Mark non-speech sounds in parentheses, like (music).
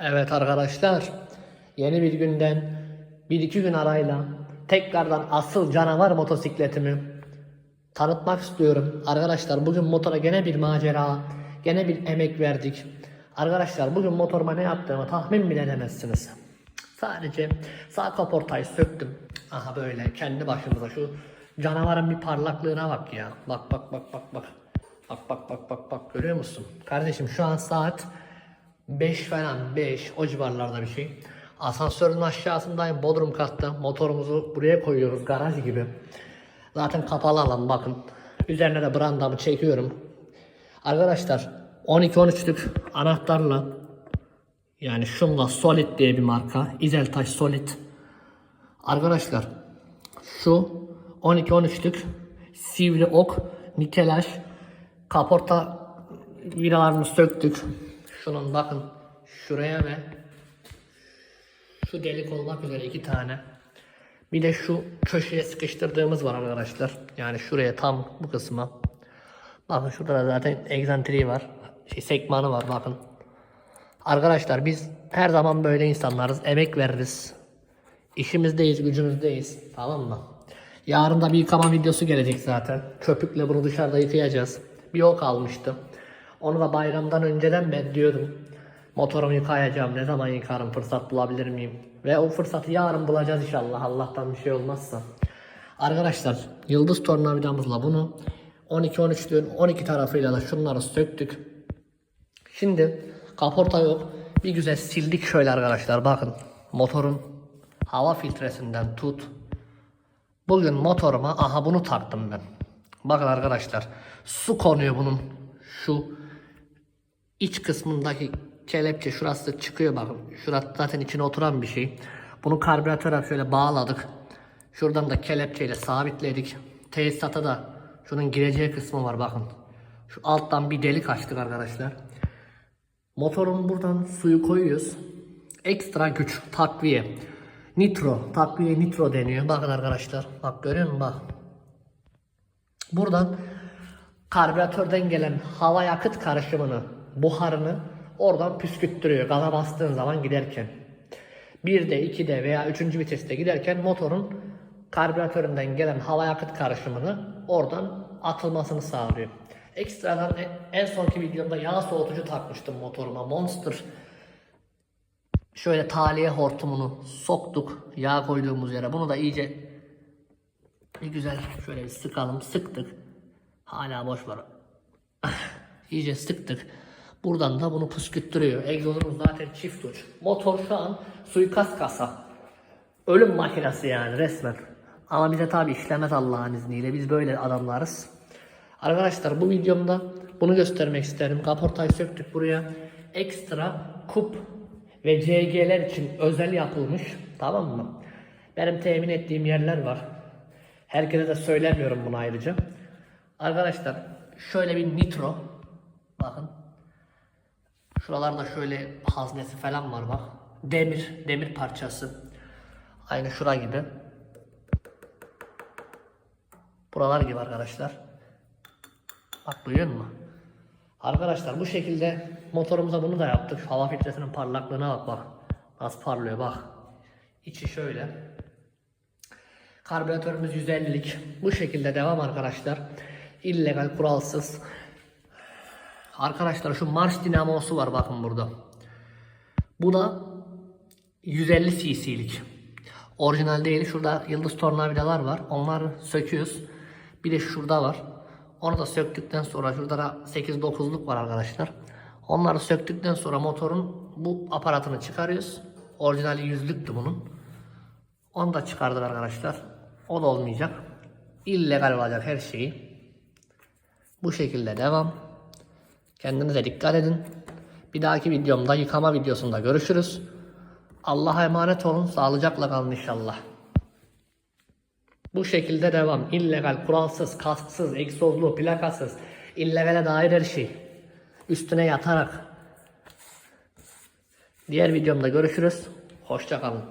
Evet arkadaşlar, yeni bir günden bir iki gün arayla tekrardan asıl canavar motosikletimi tanıtmak istiyorum. Arkadaşlar bugün motora gene bir macera, gene bir emek verdik. Arkadaşlar bugün motoruma ne yaptığımı tahmin bile edemezsiniz. Sadece sağ kaportayı söktüm. Aha böyle kendi başımıza şu canavarın bir parlaklığına bak ya. Bak bak bak bak bak. Bak bak bak bak bak görüyor musun? Kardeşim şu an saat 5 falan 5 o civarlarda bir şey. Asansörün aşağısındayım Bodrum katta. Motorumuzu buraya koyuyoruz garaj gibi. Zaten kapalı alan bakın. Üzerine de brandamı çekiyorum. Arkadaşlar 12-13'lük anahtarla yani şunla Solid diye bir marka. İzeltaş Solid. Arkadaşlar şu 12-13'lük sivri ok nikelaj kaporta vidalarını söktük. Şunun bakın şuraya ve şu delik olmak üzere iki tane. Bir de şu köşeye sıkıştırdığımız var arkadaşlar. Yani şuraya tam bu kısma. Bakın şurada da zaten egzantriği var. Şey sekmanı var bakın. Arkadaşlar biz her zaman böyle insanlarız. Emek veririz. İşimizdeyiz, gücümüzdeyiz. Tamam mı? Yarın da bir yıkama videosu gelecek zaten. Köpükle bunu dışarıda yıkayacağız. Bir ok almıştım. Onu da bayramdan önceden ben diyordum. Motorumu yıkayacağım. Ne zaman yıkarım? Fırsat bulabilir miyim? Ve o fırsatı yarın bulacağız inşallah. Allah'tan bir şey olmazsa. Arkadaşlar yıldız tornavidamızla bunu 12-13'lüğün 12 tarafıyla da şunları söktük. Şimdi kaporta yok. Bir güzel sildik şöyle arkadaşlar bakın. Motorun hava filtresinden tut. Bugün motoruma aha bunu taktım ben. Bakın arkadaşlar su konuyor bunun şu iç kısmındaki kelepçe şurası çıkıyor bakın. Şurası zaten içine oturan bir şey. Bunu karbüratöre şöyle bağladık. Şuradan da kelepçeyle sabitledik. Tesisata da şunun gireceği kısmı var bakın. Şu alttan bir delik açtık arkadaşlar. Motorun buradan suyu koyuyoruz. Ekstra güç takviye. Nitro. Takviye nitro deniyor. Bakın arkadaşlar. Bak görüyor musun? Bak. Buradan karbüratörden gelen hava yakıt karışımını, buharını oradan püskürttürüyor. Gaza bastığın zaman giderken. 1'de, 2'de veya 3. viteste giderken motorun karbüratöründen gelen hava yakıt karışımını oradan atılmasını sağlıyor. Ekstradan e- en sonki videomda yağ soğutucu takmıştım motoruma. Monster şöyle taliye hortumunu soktuk yağ koyduğumuz yere. Bunu da iyice bir güzel şöyle bir sıkalım. Sıktık. Hala boş var. (laughs) iyice sıktık. Buradan da bunu püskürttürüyor. Egzozumuz zaten çift uç. Motor şu an suikast kasa. Ölüm makinesi yani resmen. Ama bize tabi işlemez Allah'ın izniyle. Biz böyle adamlarız. Arkadaşlar bu videomda bunu göstermek isterim. Kaportayı söktük buraya. Ekstra kup ve CG'ler için özel yapılmış. Tamam mı? Benim temin ettiğim yerler var. Herkese de söylemiyorum bunu ayrıca. Arkadaşlar şöyle bir nitro. Bakın. Şuralarda şöyle haznesi falan var bak. Demir, demir parçası. Aynı şura gibi. Buralar gibi arkadaşlar. Bak duyuyor musun? Arkadaşlar bu şekilde motorumuza bunu da yaptık. Şu hava filtresinin parlaklığına bak bak. Nasıl parlıyor bak. İçi şöyle. Karbüratörümüz 150'lik. Bu şekilde devam arkadaşlar. İllegal, kuralsız. Arkadaşlar şu marş dinamosu var bakın burada. Bu da 150 cc'lik. Orijinal değil. Şurada yıldız tornavidalar var. Onları söküyoruz. Bir de şurada var. Onu da söktükten sonra şurada da 8-9'luk var arkadaşlar. Onları söktükten sonra motorun bu aparatını çıkarıyoruz. Orijinali yüzlüktü bunun. Onu da çıkardık arkadaşlar. O da olmayacak. İllegal olacak her şeyi. Bu şekilde devam. Kendinize dikkat edin. Bir dahaki videomda yıkama videosunda görüşürüz. Allah'a emanet olun. Sağlıcakla kalın inşallah. Bu şekilde devam. İllegal, kuralsız, kasksız, egzozlu, plakasız, illegale dair her şey. Üstüne yatarak. Diğer videomda görüşürüz. Hoşça kalın.